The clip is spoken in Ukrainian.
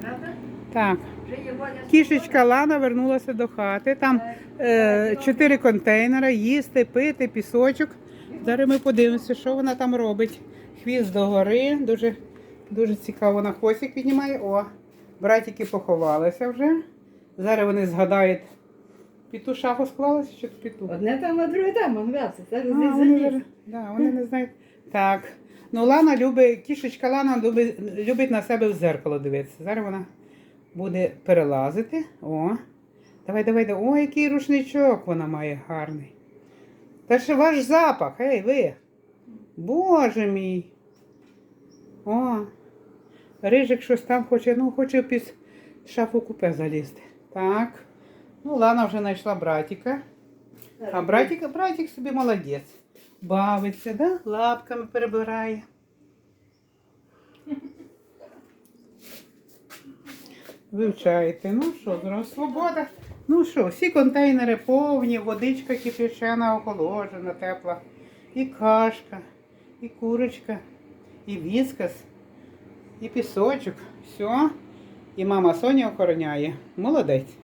Правда? Так. Кішечка Лана вернулася до хати. Там е, чотири контейнери, їсти, пити, пісочок. Зараз ми подивимося, що вона там робить. Хвіст догори. Дуже, дуже цікаво на хвостик піднімає. О, братики поховалися вже. Зараз вони згадають. Піту шафу склалася чи піту? Одне там, а друге там, он в'явся. Зараз А, вони, да, вони не знають. Так. Ну, Лана любить, кішечка Лана любить, любить на себе в зеркало дивитися. Зараз вона буде перелазити. О. Давай, давай, давай. О, який рушничок вона має гарний. Та ще ваш запах, ей, ви. Боже мій. О. Рижик щось там хоче, ну, хоче під шафу купе залізти. Так. Ну, Лана вже знайшла братика. А братик, братик собі молодець. Бавиться, да? лапками перебирає. Вивчаєте. Ну що, зараз свобода. Ну що, всі контейнери повні, водичка кипячена, охолоджена, тепла. І кашка, і курочка, і віскас, і пісочок. Все. І мама Соня охороняє. Молодець.